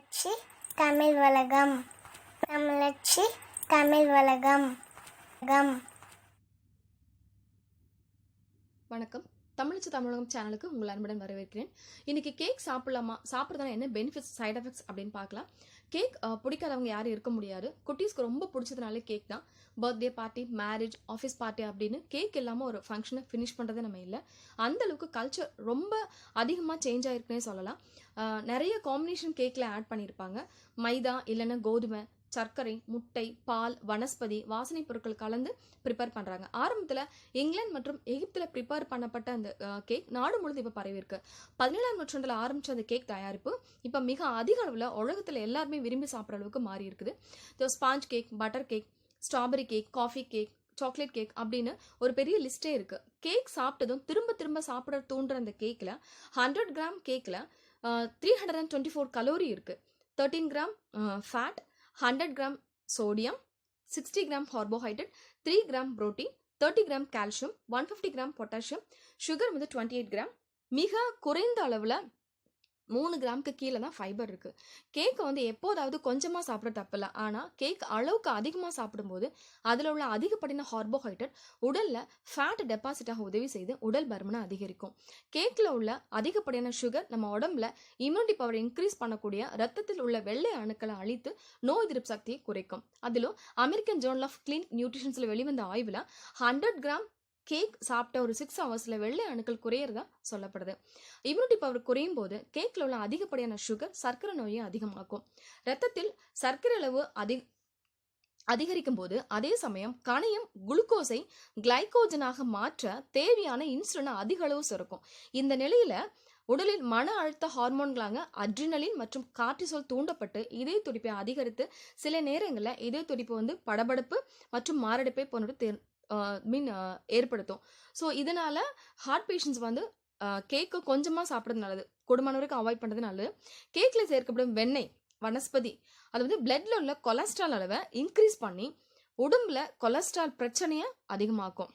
தமிழச்சி தமிழ் உலகம் தமிழச்சி தமிழ் உலகம் கம் வணக்கம். தமிழ்ச்சி தமிழகம் சேனலுக்கு உங்கள் அன்புடன் வரவேற்கிறேன். இன்னைக்கு கேக் சாப்பிடலாமா? சாப்பிட்றதுனால என்ன பெனிஃபிட்ஸ் சைட் எஃபெக்ட்ஸ் அப்படின்னு பார்க்கலாம். கேக் பிடிக்காதவங்க யாரும் இருக்க முடியாது. குட்டீஸ்க்கு ரொம்ப பிடிச்சதுனாலே கேக் தான். Birthday party marriage office party அப்படின்னு கேக் இல்லாமல் ஒரு ஃபங்க்ஷனை ஃபினிஷ் பண்ணுறதே நம்ம இல்லை. அந்தளவுக்கு கல்ச்சர் ரொம்ப அதிகமாக சேஞ்ச் ஆகிருக்குன்னே சொல்லலாம். நிறைய காம்பினேஷன் கேக்கில் ஆட் பண்ணியிருப்பாங்க மைதா இல்லைன்னா கோதுமை சர்க்கரை முட்டை பால் வனஸ்பதி வாசனை பொருட்கள் கலந்து ப்ரிப்பேர் பண்ணுறாங்க ஆரம்பத்தில் இங்கிலாந்து மற்றும் எகிப்தில் ப்ரிப்பேர் பண்ணப்பட்ட அந்த கேக் நாடு முழுது இப்போ பரவியிருக்கு பதினேழாம் நூற்றாண்டில் ஆரம்பித்த அந்த கேக் தயாரிப்பு இப்போ மிக அதிக அளவில் உலகத்தில் எல்லாருமே விரும்பி சாப்பிட்ற அளவுக்கு மாறி இருக்குது. இந்த sponge cake butter cake strawberry cake coffee cake chocolate cake அப்படின்னு ஒரு பெரிய லிஸ்ட்டே இருக்குது கேக் சாப்பிட்டதும் திரும்ப திரும்ப சாப்பிட தூண்டுற அந்த கேக்கில் ஹண்ட்ரட் கிராம் கேக்கில் three hundred and twenty four calorie இருக்குது thirteen gram fat hundred gram sodium sixty gram carbohydrate three gram protein thirty gram calcium one fifty gram potassium sugar வந்து டுவெண்ட்டி எயிட் கிராம் மிக குறைந்த அளவில் மூணு கிராமுக்கு கீழே தான் ஃபைபர் இருக்குது கேக்கை வந்து எப்போதாவது கொஞ்சமாக சாப்பிட தப்பில்ல. ஆனால் கேக் அளவுக்கு அதிகமாக சாப்பிடும்போது அதில் உள்ள அதிகப்படின கார்போஹைட்ரேட் உடலில் ஃபேட் டெபாசிட்டாக உதவி செய்து உடல் பருமனை அதிகரிக்கும். கேக்கில் உள்ள அதிகப்படியான சுகர் நம்ம உடம்புல இம்யூனிட்டி பவர் இன்க்ரீஸ் பண்ணக்கூடிய ரத்தத்தில் உள்ள வெள்ளை அணுக்களை அழித்து நோய் எதிர்ப்பு சக்தியை குறைக்கும். அதிலும் அமெரிக்கன் ஜேர்னல் ஆஃப் கிளீன் நியூட்ரிஷன்ஸில் வெளிவந்த ஆய்வில் ஹண்ட்ரட் கிராம் கேக் சாப்பிட்ட ஒரு சிக்ஸ் ஹவர்ஸில் வெள்ளை அணுக்கள் குறையிறதா சொல்லப்படுது. இம்யூனிட்டி பவர் குறையும் போது கேக்கில் உள்ள அதிகப்படியான சுகர் சர்க்கரை நோயை அதிகமாக்கும். ரத்தத்தில் சர்க்கரை அளவு அதிக அதிகரிக்கும் போது அதே சமயம் கணையம் குளுக்கோஸை கிளைகோஜனாக மாற்ற தேவையான இன்சுலினை அதிக அளவு சுரக்கும். இந்த நிலையில உடலில் மன அழுத்த ஹார்மோன்களாக அட்ரினலின் மற்றும் கார்டிசோல் தூண்டப்பட்டு இதய துடிப்பை அதிகரித்து சில நேரங்களில் இதய துடிப்பு வந்து படபடப்பு மற்றும் மாரடைப்பை போன்ற மீன் ஏற்படுத்தும். ஸோ இதனால் ஹார்ட் பேஷண்ட்ஸ் வந்து கேக்கு கொஞ்சமாக சாப்பிட்றது நல்லது. குடும்பம் அவாய்ட் பண்ணுறது நல்லது. கேக்கில் சேர்க்கப்படும் வெண்ணெய் வனஸ்பதி அது வந்து பிளட்டில் உள்ள கொலஸ்ட்ரால் அளவை இன்க்ரீஸ் பண்ணி உடம்புல கொலஸ்ட்ரால் பிரச்சனையை அதிகமாக்கும்.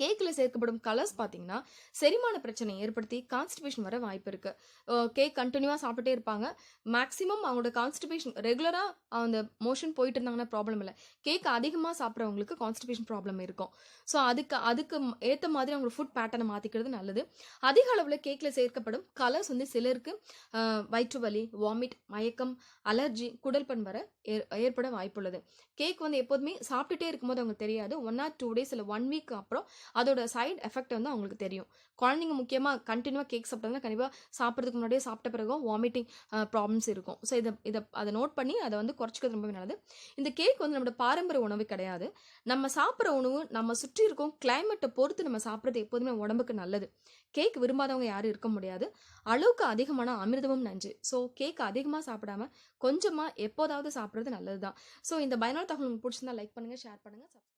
கேக்கில் சேர்க்கப்படும் கலர்ஸ் பார்த்தீங்கன்னா செரிமான பிரச்சனை ஏற்படுத்தி கான்ஸ்டிபேஷன் வர வாய்ப்பு இருக்குது கேக் கண்டினியூவாக சாப்பிட்டே இருப்பாங்க. மேக்ஸிமம் அவங்களோட கான்ஸ்டிபேஷன் ரெகுலராக அந்த மோஷன் போயிட்டு இருந்தாங்கன்னா ப்ராப்ளம் இல்லை. கேக் அதிகமாக சாப்பிட்றவங்களுக்கு கான்ஸ்டிபேஷன் ப்ராப்ளம் இருக்கும். ஸோ அதுக்கு அதுக்கு ஏற்ற மாதிரி அவங்க ஃபுட் பேட்டர்னை மாற்றிக்கிறது நல்லது. அதிக அளவில் கேக்கில் சேர்க்கப்படும் கலர்ஸ் வந்து சிலருக்கு வயிற்று வலி வாமிட் மயக்கம் அலர்ஜி குடல்பன் வர ஏற்பட வாய்ப்புள்ளது. கேக் வந்து எப்போதுமே சாப்பிட்டுட்டே இருக்கும்போது அவங்களுக்கு தெரியாது. ஒன் ஆர் டூ டேஸ் இல்லை ஒன் வீக் அப்புறம் அதோட சைட் எஃபெக்ட் வந்து அவங்களுக்கு தெரியும். குழந்தைங்க முக்கியமாக கண்டினியூவாக கேக் சாப்பிட்டாங்கன்னா கண்டிப்பாக சாப்பிட்றதுக்கு முன்னாடியே சாப்பிட்ட பிறகும் வாமிட்டிங் ப்ராப்ளம்ஸ் இருக்கும். ஸோ இதை இதை அதை நோட் பண்ணி அதை வந்து குறைச்சிக்கிறது ரொம்பவே நல்லது. இந்த கேக் வந்து நம்மளோட பாரம்பரிய உணவு கிடையாது. நம்ம சாப்பிட்ற உணவு நம்ம சுற்றி இருக்கும் கிளைமேட்டை பொறுத்து நம்ம சாப்பிட்றது எப்போதுமே உடம்புக்கு நல்லது. கேக் விரும்பாதவங்க யாரும் இருக்க முடியாது. அளவுக்கு அதிகமான அமிர்தமும் நஞ்சு. ஸோ கேக் அதிகமாக சாப்பிடாம கொஞ்சமாக எப்போதாவது சாப்பிட்றது நல்லது தான் ஸோ இந்த பயனுள்ள தகவல் உங்களுக்கு பிடிச்சிருந்தா லைக் பண்ணுங்கள் ஷேர் பண்ணுங்கள்